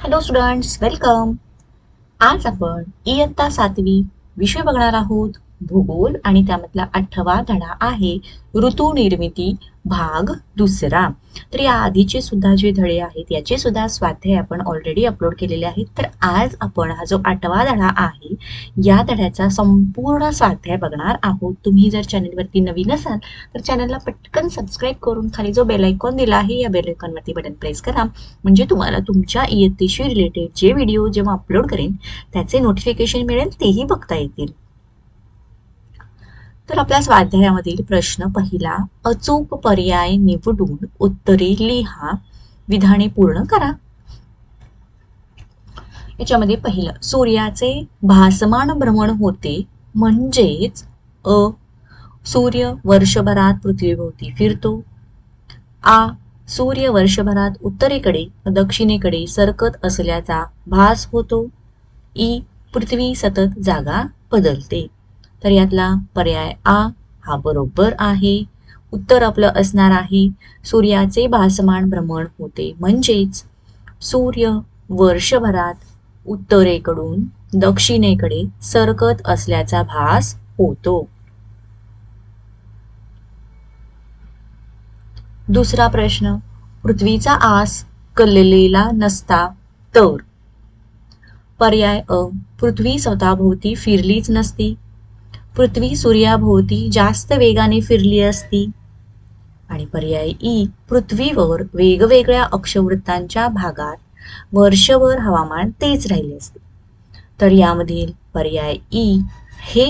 Hello students welcome आज आपण इयत्ता सातवी विषय बघणार आहोत. भूगोल आणि त्यामधला आठवा धडा आहे ऋतू निर्मिती भाग दुसरा. तर या आधीचे सुद्धा जे धडे आहेत याचे सुद्धा स्वाध्याय आपण ऑलरेडी अपलोड केलेले आहेत. तर आज आपण हा जो आठवा धडा आहे या धड्याचा संपूर्ण स्वाध्याय बघणार आहोत. तुम्ही जर चॅनलवरती नवीन असाल तर चॅनलला पटकन सबस्क्राईब करून खाली जो बेल आयकॉन दिला आहे या बेल आयकॉनवरती बटन प्रेस करा. म्हणजे तुम्हाला तुमच्या इयत्तेशी रिलेटेड जे व्हिडिओ जेव्हा अपलोड करेन त्याचे नोटिफिकेशन मिळेल तेही बघता येतील. तर आपल्या स्वाध्यायामधील प्रश्न पहिला अचूक पर्याय निवडून उत्तरे लिहा. विधाने पूर्ण करा. याच्यामध्ये पहिलं सूर्याचे भासमान भ्रमण होते म्हणजेच अ सूर्य वर्षभरात पृथ्वीभोवती फिरतो. आ सूर्य वर्षभरात उत्तरेकडे दक्षिणेकडे सरकत असल्याचा भास होतो. ई पृथ्वी सतत जागा बदलते. तर यातला पर्याय आ हा बरोबर आहे. उत्तर आपलं असणार आहे. सूर्याचे भासमान भ्रमण होते. म्हणजेच सूर्य वर्षभरात उत्तरेकडून दक्षिणेकडे सरकत असल्याचा भास होतो. दुसरा प्रश्न पृथ्वीचा आस कललेला नसता तर? पर्याय अ पृथ्वी स्वतःभोवती फिरलीच नसती. पृथ्वी सूर्याभोवती जास्त वेगाने फिरली असती. आणि पर्याय ई पृथ्वीवर वेगवेगळ्या अक्षवृत्तांच्या भागात वर्षभर हवामान तेच राहिले असते. तर यामधील पर्याय ई हे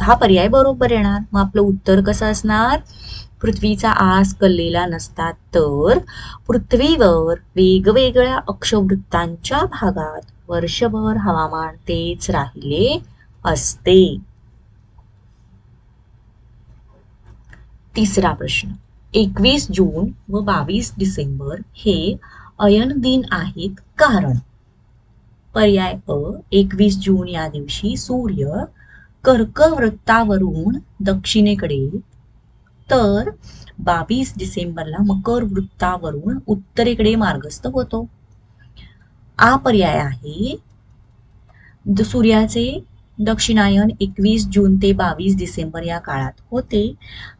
हा पर्याय बरोबर येणार. मग आपलं उत्तर कसं असणार? पृथ्वीचा आस कललेला नसता तर पृथ्वीवर वेगवेगळ्या अक्षवृत्तांच्या भागात वर्षभर हवामान तेच राहिले असते. तिसरा प्रश्न. एकवीस जून व बावीस डिसेंबर हे अयन दिन आहेत कारण. पर्याय अ एकवीस जून या दिवशी सूर्य कर्कवृत्तावरून दक्षिणेकडे तर बावीस डिसेंबरला मकर वृत्तावरून उत्तरेकडे मार्गस्थ होतो. आ पर्याय आहे सूर्याचे दक्षिणायन एकवीस जून ते बावीस डिसेंबर या काळात होते.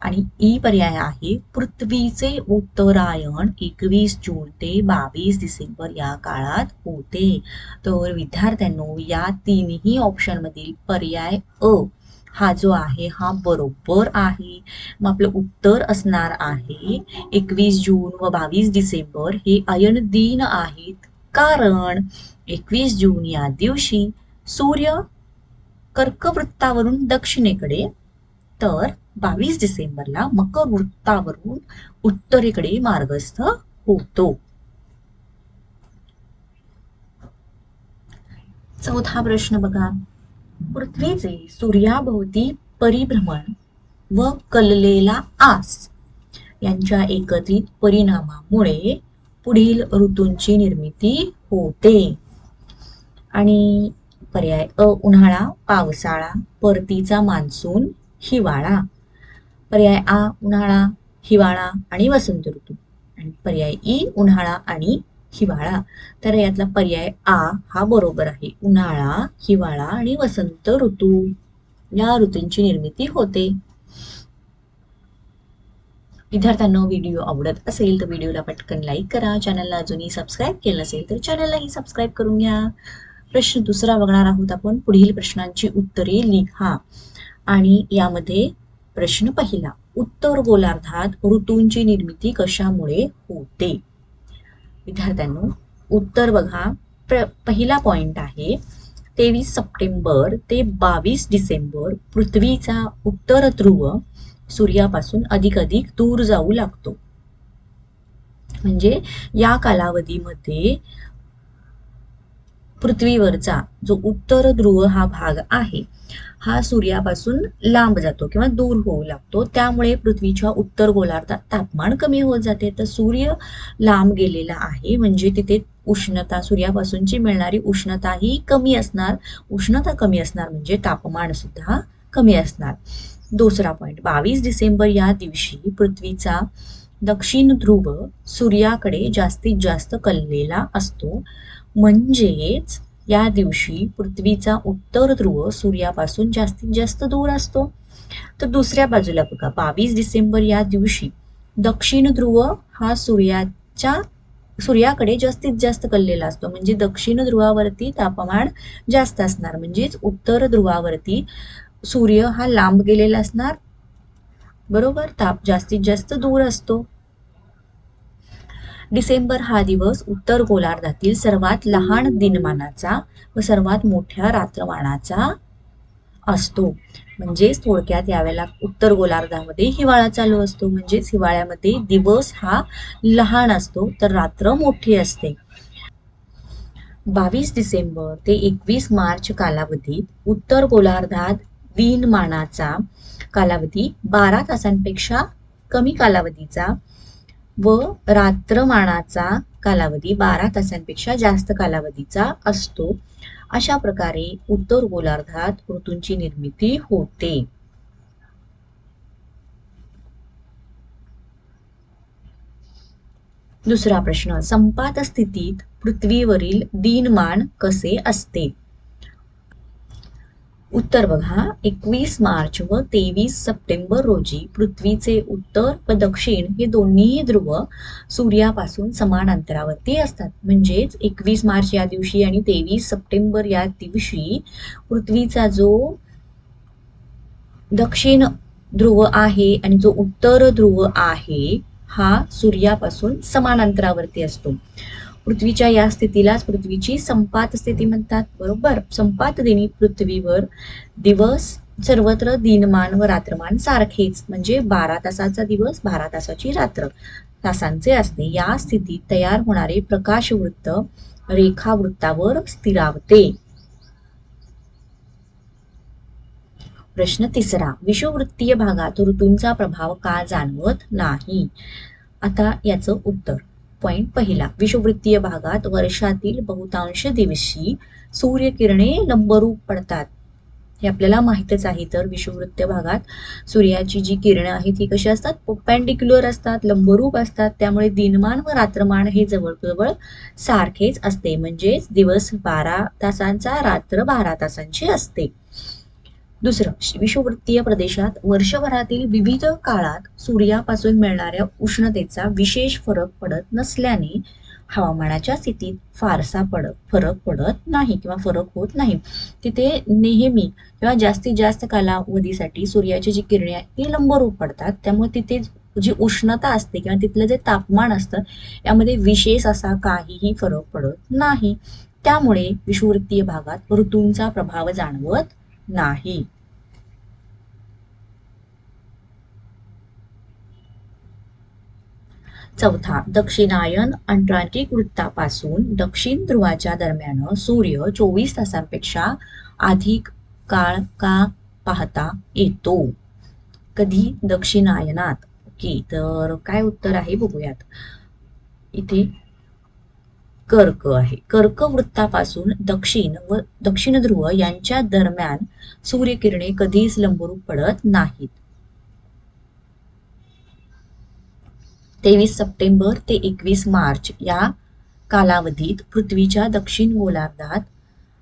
आणि ई पर्याय आहे पृथ्वीचे उत्तरायण एकवीस जून ते बावीस डिसेंबर या काळात होते. तर विद्यार्थ्यांनो या तीनही ऑप्शनमधील पर्याय अ हा जो आहे हा बरोबर आहे. मग आपलं उत्तर असणार आहे एकवीस जून व बावीस डिसेंबर हे अयन दिन आहेत. कारण एकवीस जून या दिवशी सूर्य कर्कवृत्तावरून दक्षिणेकडे तर बावीस डिसेंबरला मकर वृत्तावरून उत्तरेकडे मार्गस्थ होतो. चौथा प्रश्न बघा. पृथ्वीचे सूर्याभोवती परिभ्रमण व कललेला आस यांच्या एकत्रित परिणामामुळे पुढील ऋतूंची निर्मिती होते. आणि पर्याय अ उन्हाळा पावसाळा परतीचा मान्सून हिवाळा. पर्याय आ उन्हाळा हिवाळा आणि वसंत ऋतू. आणि पर्याय ई उन्हाळा आणि हिवाळा. तर यातला पर्याय आ हा बरोबर आहे. उन्हाळा हिवाळा आणि वसंत ऋतू. या ऋतूंची निर्मिती होते. विद्यार्थ्यांना व्हिडिओ आवडत असेल तर व्हिडिओला पटकन लाईक करा. चॅनलला अजूनही सबस्क्राईब केलं नसेल तर चॅनललाही सबस्क्राईब करून घ्या. प्रश्न दुसरा बघणार आहोत आपण. पुढील प्रश्नांची उत्तरे लिहा. आणि यामध्ये प्रश्न पहिला. उत्तर गोलार्धात ऋतूंची निर्मिती कशामुळे होते? विद्यार्थ्यांनो उत्तर बघा. पहिला पॉइंट आहे तेवीस सप्टेंबर ते बावीस डिसेंबर पृथ्वीचा उत्तर ध्रुव सूर्यापासून अधिक अधिक दूर जाऊ लागतो. म्हणजे या कालावधीमध्ये पृथ्वीवरचा जो उत्तर ध्रुव हा भाग आहे हा सूर्यापासून लांब जातो किंवा दूर होऊ लागतो. त्यामुळे पृथ्वीच्या उत्तर गोलार्धात तापमान कमी होत जाते. तर सूर्य लांब गेलेला आहे म्हणजे तिथे उष्णता सूर्यापासूनची मिळणारी उष्णता ही कमी असणार. उष्णता कमी असणार म्हणजे तापमान सुद्धा कमी असणार. दुसरा पॉइंट बावीस डिसेंबर या दिवशी पृथ्वीचा दक्षिण ध्रुव सूर्याकडे जास्तीत जास्त कललेला असतो. म्हणजेच या दिवशी पृथ्वीचा उत्तर ध्रुव सूर्यापासून जास्तीत जास्त दूर असतो. तर दुसऱ्या बाजूला बघा बावीस डिसेंबर या दिवशी दक्षिण ध्रुव हा सूर्याच्या सूर्याकडे जास्तीत जास्त कललेला असतो. म्हणजे दक्षिण ध्रुवावरती तापमान जास्त असणार. म्हणजेच उत्तर ध्रुवावरती सूर्य हा लांब गेलेला असणार. बरोबर? ताप जास्तीत जास्त दूर असतो. डिसेंबर हा दिवस उत्तर गोलार्धातील सर्वात लहान दिनमानाचा व सर्वात मोठ्या रात्रमानाचा असतो. म्हणजेच थोडक्यात यावेळेला उत्तर गोलार्धामध्ये हिवाळा चालू असतो. म्हणजेच हिवाळ्यामध्ये दिवस हा लहान असतो तर रात्र मोठी असते. बावीस डिसेंबर ते एकवीस मार्च कालावधीत उत्तर गोलार्धात दिनमानाचा कालावधी बारा तासांपेक्षा कमी कालावधीचा व रात्रमानाचा कालावधी बारा तासांपेक्षा जास्त कालावधीचा असतो. अशा प्रकारे उत्तर गोलार्धात ऋतूंची निर्मिती होते. दुसरा प्रश्न संपात स्थितीत पृथ्वीवरील दिनमान कसे असते? उत्तर बघा. एकवीस मार्च व तेवीस सप्टेंबर रोजी पृथ्वीचे उत्तर व दक्षिण हे दोन्हीही ध्रुव सूर्यापासून समान अंतरावरती असतात. म्हणजेच एकवीस मार्च या दिवशी आणि तेवीस सप्टेंबर या दिवशी पृथ्वीचा जो दक्षिण ध्रुव आहे आणि जो उत्तर ध्रुव आहे हा सूर्यापासून समान अंतरावरती असतो. पृथ्वीच्या या स्थितीलाच पृथ्वीची संपात स्थिती म्हणतात. बरोबर? संपात दिनी पृथ्वीवर दिवस सर्वत्र दिनमान व रात्रमान सारखेच. म्हणजे बारा तासाचा दिवस बारा तासाची रात्र तासांचे असणे. या स्थितीत तयार होणारे प्रकाशवृत्त रेखावृत्तावर स्थिरावते. प्रश्न तिसरा. विषुववृत्तीय भागात ऋतूंचा प्रभाव का जाणवत नाही? आता याचं उत्तर. पॉइंट पहिला. विषुववृत्तीय भागात वर्षातील बहुतांश दिवशी सूर्यकिरणे लंबरूप पडतात. हे आपल्याला माहितच आहे. तर विषुववृत्त भागात सूर्याची जी किरणं आहेत ती कशी असतात? पॅन्डिक्युलर असतात लंबरूप असतात. त्यामुळे दिनमान व रात्रमान हे जवळजवळ सारखेच असते. म्हणजेच दिवस बारा तासांचा रात्र बारा तासांची असते. दुसरं विषुववृत्तीय प्रदेशात वर्षभरातील विविध काळात सूर्यापासून मिळणाऱ्या उष्णतेचा विशेष फरक पडत नसल्याने हवामानाच्या स्थितीत फारसा पडत फरक पडत नाही किंवा फरक होत नाही. तिथे नेहमी किंवा जास्तीत जास्त कालावधीसाठी सूर्याची जी किरणे आहेत ती लंबरूप पडतात. त्यामुळे तिथे जी उष्णता असते किंवा तिथलं जे तापमान असतं यामध्ये विशेष असा काहीही फरक पडत नाही. त्यामुळे विषुवृत्तीय भागात ऋतूंचा प्रभाव जाणवत नाही. चौथा दक्षिणायन अंटार्क्टिक वृत्तापासून दक्षिण ध्रुवाच्या दरम्यान सूर्य चोवीस तासांपेक्षा अधिक काळ का पाहता येतो? कधी? दक्षिणायनात. ओके तर काय उत्तर आहे बघूयात. इथे कर्क आहे. कर्क वृत्तापासून दक्षिण व दक्षिण ध्रुव यांच्या दरम्यान सूर्यकिरणे कधीच लंबरूप पडत नाहीत. तेवीस सप्टेंबर ते एकवीस मार्च या कालावधीत पृथ्वीच्या दक्षिण गोलार्धात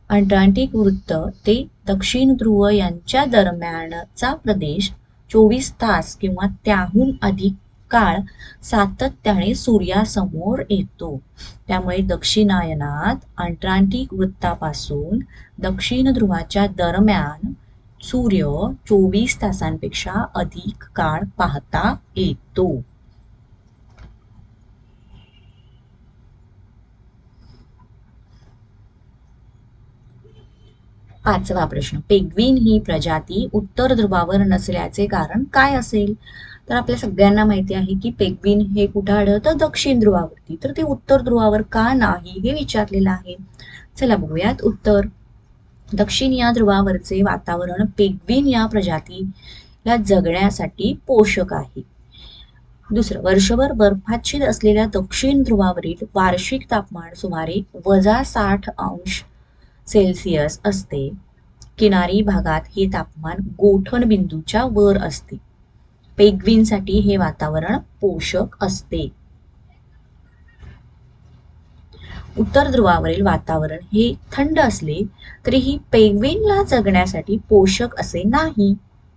अंटार्क्टिक वृत्त ते दक्षिण ध्रुव यांच्या दरम्यानचा प्रदेश चोवीस तास किंवा त्याहून अधिक काळ सातत्याने सूर्यासमोर येतो. त्यामुळे दक्षिणायनात अंटार्क्टिक वृत्तापासून दक्षिण ध्रुवाच्या दरम्यान सूर्य चोवीस तासांपेक्षा अधिक काळ पाहता येतो. पाचवा प्रश्न पेग्विन ही प्रजाती उत्तर ध्रुवावर नसल्याचे कारण काय असेल? तर आपल्या सगळ्यांना माहिती आहे की पेग्विन हे कुठं आढळतं? दक्षिण ध्रुवावरती. तर ते उत्तर ध्रुवावर का नाही हे विचारलेलं आहे. चला बघूयात उत्तर. दक्षिण या ध्रुवावरचे वातावरण पेग्विन या प्रजातीला जगण्यासाठी पोषक आहे. दुसरं वर्षभर बर्फाच्छिद असलेल्या दक्षिण ध्रुवावरील वार्षिक तापमान सुमारे वजा साठ अंश सेल्सिअस असते. किनारी भागात हे तापमान गोठण बिंदूच्या वर असते. पेग्विनसाठी हे वातावरण पोषक असते. उत्तर ध्रुवावरील वातावरण हे थंड असले तरीही पेग्विनला जगण्यासाठी पोषक असे नाही.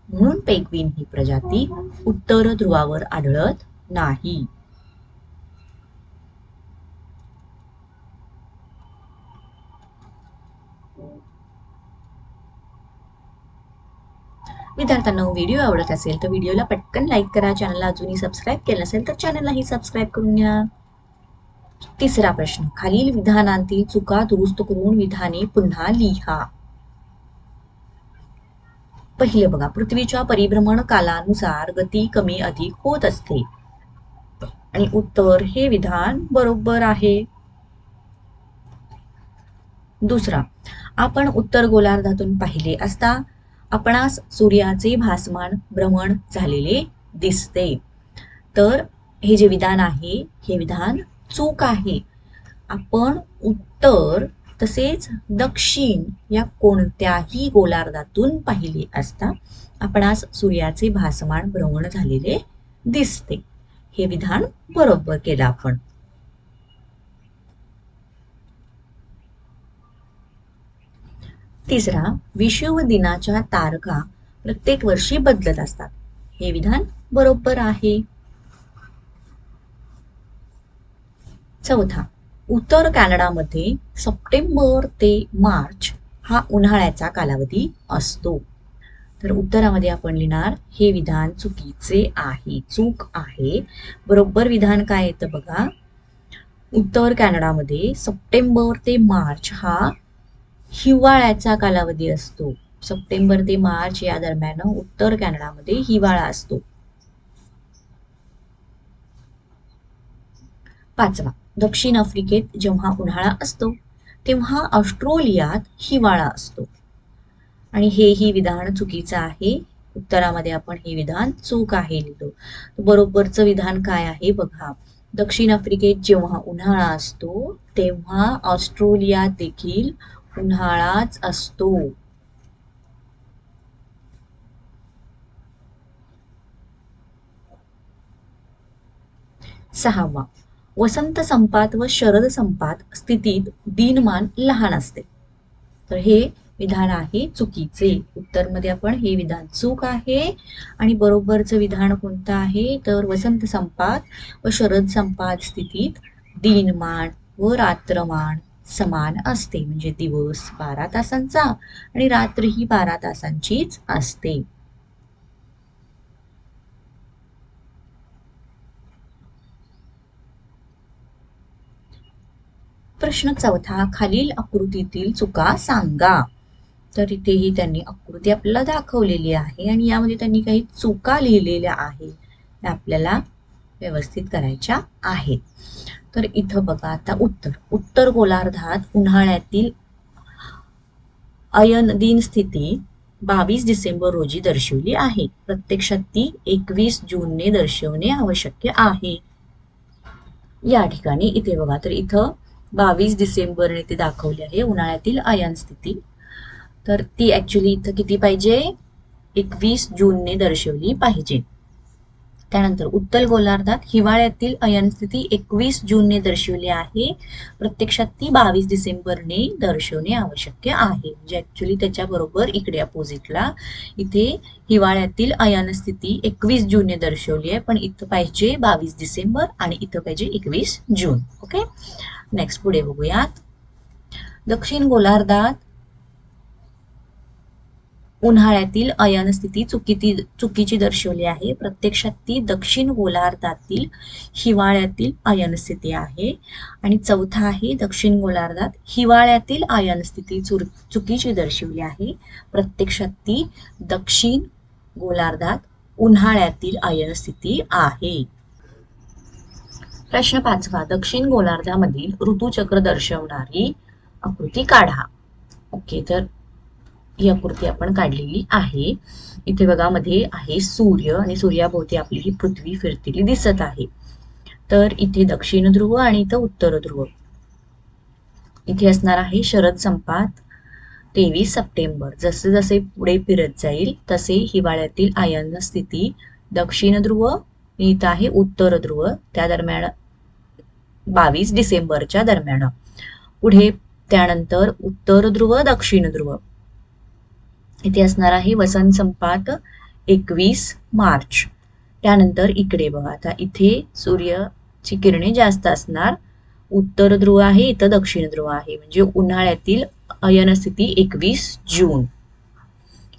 म्हणून पेग्विन ही प्रजाती उत्तर ध्रुवावर आढळत नाही. विद्यार्थ्यांना व्हिडिओ आवडत असेल तर व्हिडिओला पटकन लाईक करा चॅनलला अजूनही सबस्क्राईब केलं नसेल तर चॅनललाही सबस्क्राईब करून घ्या. तिसरा प्रश्न खालील विधानांतील चुका दुरुस्त करून विधाने पुन्हा लिहा. पहिलं बघा पृथ्वीच्या परिभ्रमण कालानुसार गती कमी अधिक होत असते. आणि उत्तर हे विधान बरोबर आहे. दुसरा आपण उत्तर गोलार्धातून पाहिले असता आपणास सूर्याचे भासमान भ्रमण झालेले दिसते. तर हे जे विधान आहे हे विधान चूक आहे. आपण उत्तर तसेच दक्षिण या कोणत्याही गोलार्धातून पाहिले असता आपणास सूर्याचे भासमान भ्रमण झालेले दिसते. हे विधान बरोबर केलं आपण. तिसरा विश्व दिनाच्या तारखा प्रत्येक वर्षी बदलत असतात. हे विधान बरोबर आहे. चौथा उत्तर कॅनडामध्ये सप्टेंबर ते मार्च हा उन्हाळ्याचा कालावधी असतो. तर उत्तरामध्ये आपण लिहिणार हे विधान चुकीचे आहे चूक आहे. बरोबर विधान काय येतं बघा? उत्तर कॅनडामध्ये सप्टेंबर ते मार्च हा हिवाळ्याचा कालावधी असतो. सप्टेंबर ते मार्च या दरम्यान उत्तर कॅनडामध्ये हिवाळा असतो. पाचवा दक्षिण आफ्रिकेत जेव्हा उन्हाळा असतो तेव्हा ऑस्ट्रेलियात हिवाळा असतो. आणि हेही विधान चुकीचं आहे. उत्तरामध्ये आपण हे विधान चूक आहे लिहितो. बरोबरचं विधान काय आहे बघा. दक्षिण आफ्रिकेत जेव्हा उन्हाळा असतो तेव्हा ऑस्ट्रेलियात देखील उन्हाळाच असतो. सहावा. वसंत संपात व शरद संपात स्थितीत दिनमान लहान असते. तर हे विधान आहे चुकीचे. उत्तरमध्ये आपण हे विधान चूक आहे आणि बरोबरचं विधान कोणतं आहे? तर वसंत संपात व शरद संपात स्थितीत दिनमान व रात्रमान. समान असते. म्हणजे दिवस बारा तासांचा आणि रात्र ही बारा तासांचीच असते. प्रश्न चौथा खालील आकृतीतील चुका सांगा. तर इथेही त्यांनी आकृती आपल्याला दाखवलेली आहे आणि यामध्ये त्यांनी काही चुका लिहिलेल्या आहेत. आपल्याला व्यवस्थित करायच्या आहेत. तर इथं बघा आता उत्तर. उत्तर गोलार्धात उन्हाळ्यातील अयन दिन स्थिती बावीस डिसेंबर रोजी दर्शवली आहे. प्रत्यक्षात ती एकवीस जूनने दर्शवणे आवश्यक आहे. या ठिकाणी इथे बघा तर इथं बावीस डिसेंबरने ते दाखवले आहे उन्हाळ्यातील अयन स्थिती. तर ती ऍक्च्युली इथं किती पाहिजे? एकवीस जूनने दर्शवली पाहिजे. त्यानंतर उत्तर गोलार्धात हिवाळ्यातील अयन स्थिती एकवीस जूनने दर्शवली आहे. प्रत्यक्षात ती बावीस डिसेंबरने दर्शवणे आवश्यक आहे. म्हणजे ऍक्च्युली त्याच्याबरोबर इकडे अपोजिटला इथे हिवाळ्यातील अयन स्थिती एकवीस जूनने दर्शवली आहे. पण इथं पाहिजे बावीस डिसेंबर आणि इथं पाहिजे एकवीस जून. ओके नेक्स्ट पुढे बघूयात. दक्षिण गोलार्धात उन्हाळ्यातील अयन स्थिती चुकीची चुकीची दर्शवली आहे. प्रत्यक्षात ती दक्षिण गोलार्धातील हिवाळ्यातील अयन स्थिती आहे. आणि चौथा आहे दक्षिण गोलार्धात हिवाळ्यातील अयन स्थिती चुकीची दर्शवली आहे. प्रत्यक्षात ती दक्षिण गोलार्धात उन्हाळ्यातील अयन स्थिती आहे. प्रश्न पाचवा. दक्षिण गोलार्धामधील ऋतुचक्र दर्शवणारी आकृती काढा. ओके तर ही आकृती आपण काढलेली आहे. इथे बघा मध्ये आहे सूर्य आणि सूर्याभोवती आपली ही पृथ्वी फिरतेली दिसत आहे. तर इथे दक्षिण ध्रुव आणि इथं उत्तर ध्रुव. इथे असणार आहे शरद संपात तेवीस सप्टेंबर. जसे जसे पुढे फिरत जाईल तसे हिवाळ्यातील आयन स्थिती दक्षिण ध्रुव आणि इथं आहे उत्तर ध्रुव त्या दरम्यान बावीस डिसेंबरच्या दरम्यान. पुढे त्यानंतर उत्तर ध्रुव दक्षिण ध्रुव. इथे असणार आहे वसंत संपात एकवीस मार्च. त्यानंतर इकडे बघा आता इथे सूर्याची किरणे जास्त असणार. उत्तर ध्रुव आहे इथं दक्षिण ध्रुव आहे. म्हणजे उन्हाळ्यातील अयनस्थिती एकवीस जून.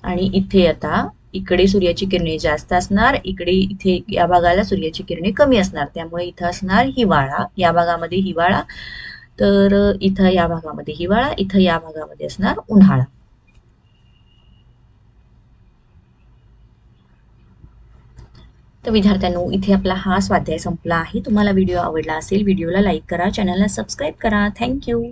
आणि इथे आता इकडे सूर्याची किरणे जास्त असणार इकडे इथे या भागाला सूर्याची किरणे कमी असणार. त्यामुळे इथं असणार हिवाळा. या भागामध्ये हिवाळा तर इथं या भागामध्ये हिवाळा इथं या भागामध्ये असणार उन्हाळा. तर विद्यार्थ्यांनो इथे आपला हा स्वाध्याय संपला आहे. तुम्हाला व्हिडिओ आवडला असेल व्हिडिओला लाईक करा चॅनलला सबस्क्राईब करा. थँक्यू.